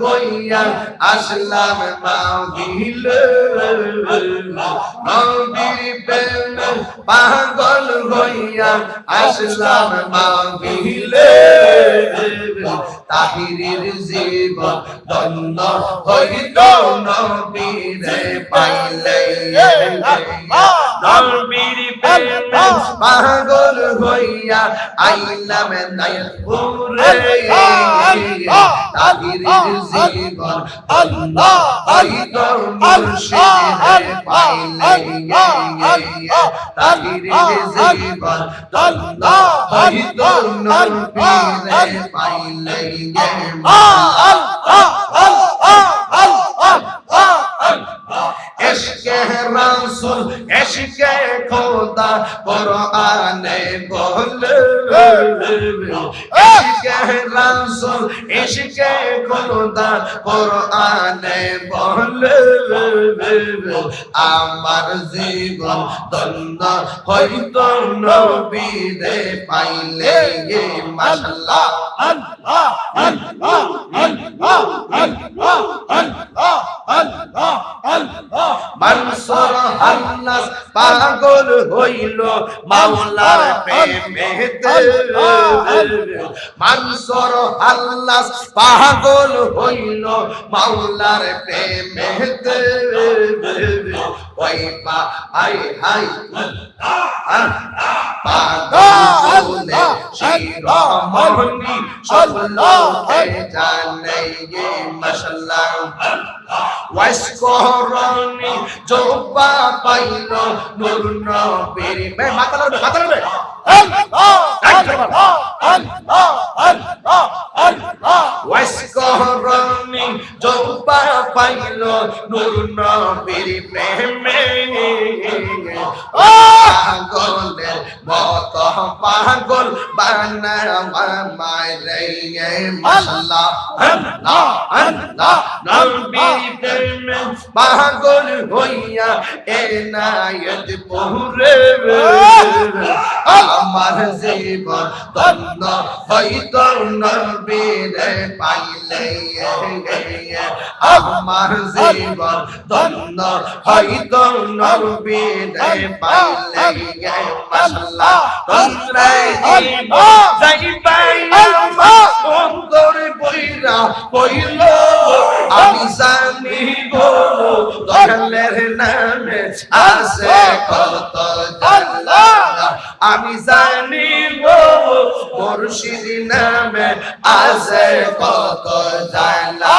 হইয়া আসলাম মাহিল নবীর প্রেম পাগল হইয়া আসলাম মাহিল তাহিরের জীবন দন্দ হইত নবীরে পাইলে। নবীর পাগল হইয়া আইলাম নাইপুরে তাহিরের জীবন আল্লাহ হইত মুর্শিদে পাইলে। তাহিরের জীবন আল্লাহ হইত নবীরে পাইলে। এশকে রাসূল এশকে খোদা কোরআনে বলে এশকে রাসূল এশকে খোদা কোরআনে বলে আমার জীবন দন্দ হইত নবীরে পাইলে আল্লাহ আল্লাহ আল্লাহ আল্লাহ আল্লাহ আল্লাহ আল্লাহ মানসর হান্নাস পাগল হইল মাওলার প্রেমেতে। মানসর হান্নাস পাগল হইল মাওলার প্রেমেতে। ওই পা, আই, হাই, আল্লাহ আল্লাহ, পাগল বললে শিরা মহন্নি সল্লাহে জানাইয়ে মাশাল্লাহ। ওয়াসকরনি জব্বা পাইল নূর নবীর মে মাথা লাগবে মাথা লাগবে আল্লাহ আল্লাহ আল্লাহ আল্লাহ আল্লাহ ওয়াসকরনি জব্বা পাইল নূর নবীর মে মে আ পাগল হইয়া এনায়ত পহুরে আমার জীবন ধন্য হইত নবীর পাইলে আমার জীবন ধন্য হইত নবীর পাইলে মাশাআল্লাহ তোমরা যাইবাই আমার অন্তর বইরা কইল আমি জানি গো দয়ালের নামে আছে কত আমি জানি গো মুর্শিদ নামে আছে কত জাল্লা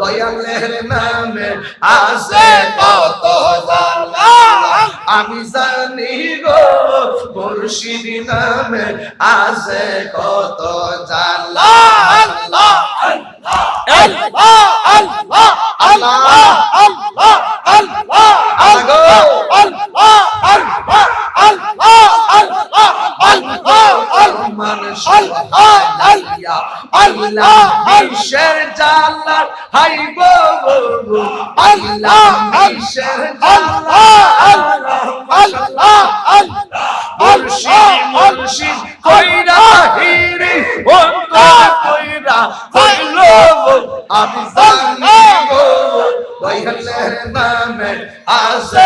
দয়ালের নামে আছে কত জালা আমি জানি গো, মুর্শিদ নামে আছে কত জালা আল্লাহ আল্লাহ আল্লাহ আল্লাহ। আল্লাহ আল্লাহ। বিশ্বের জালা হাই গো আল্লাহ বিশ্বের জালা আল্লাহ আল্লাহ। মুর্শিদ মুর্শিদ কইরা হিরি অন্তর কইরা কইল আমি জানি গো দয়ালের নামে আছে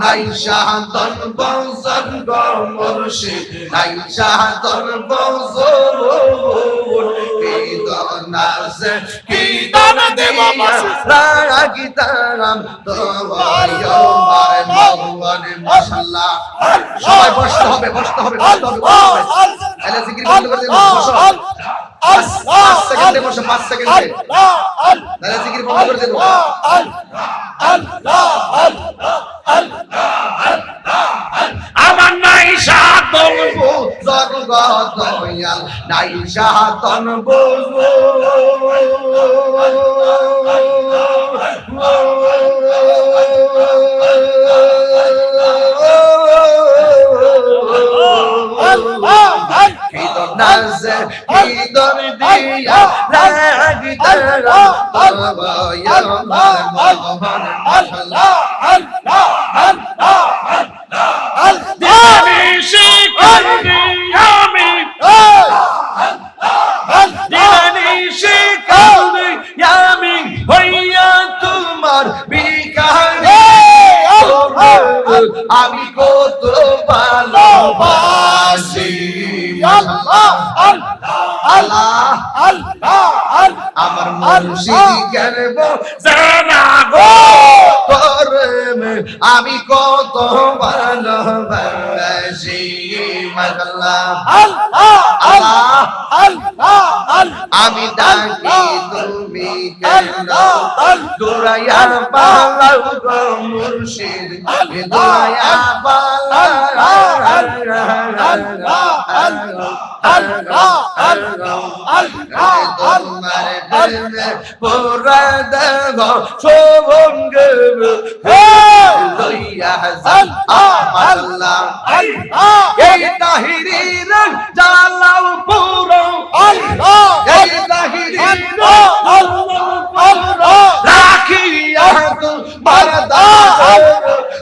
নাই বজন গো মুর্শিদ নাই সাধন বজন কি দন আছে কি দন দেব রাগিতাম তোমার আমার মাশাআল্লাহ। সবাই বসতে হবে বসতে হবে বসতে হবে তাহলে জিকির বসো। পাঁচ সেকেন্ডে বসো পাঁচ সেকেন্ডে। তাহলে জিকির বন্ধ করে দেব আমার নাই সাধন জগত নাই সাতন বলব নাজে কিদর দিয়া লাগি তারা দয়াল মোহন দিবানিশি করি আমি গর্ব জানা গো। আমি কত ভালোবাসি। আল্লাহ আল্লাহ আমি ডাকি তুমি কেন দৌড়াইয়া পালাও গো মুর্শিদ দৌড়াইয়া তোমার প্রেমে পুরা দেব শোভঙ্গ লইয়া আমার আল্লাহ। এই তাহিরির জালাও পুরো। এই তাহিরির রাখিয়া তোমার দাস তোর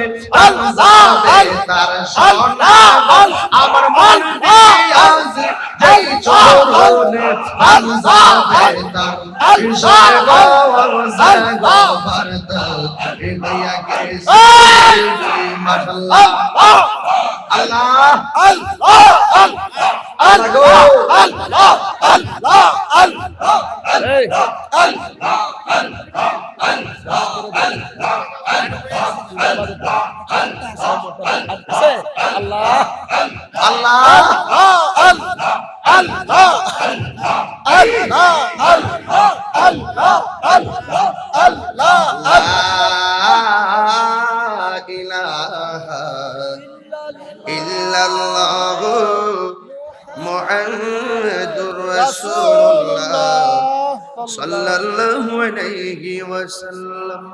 যেই চরণে আনজাবে তার সোনা আমার মন দিয়াছি যেই চরণে আনজাবে তার সোনা জাগো বার্তা হইয়া গেছে মাশাআল্লাহ আল্লাহ আল্লাহ গো আল্লাহ الله. الله. الله الله صلى الله عليه وسلم.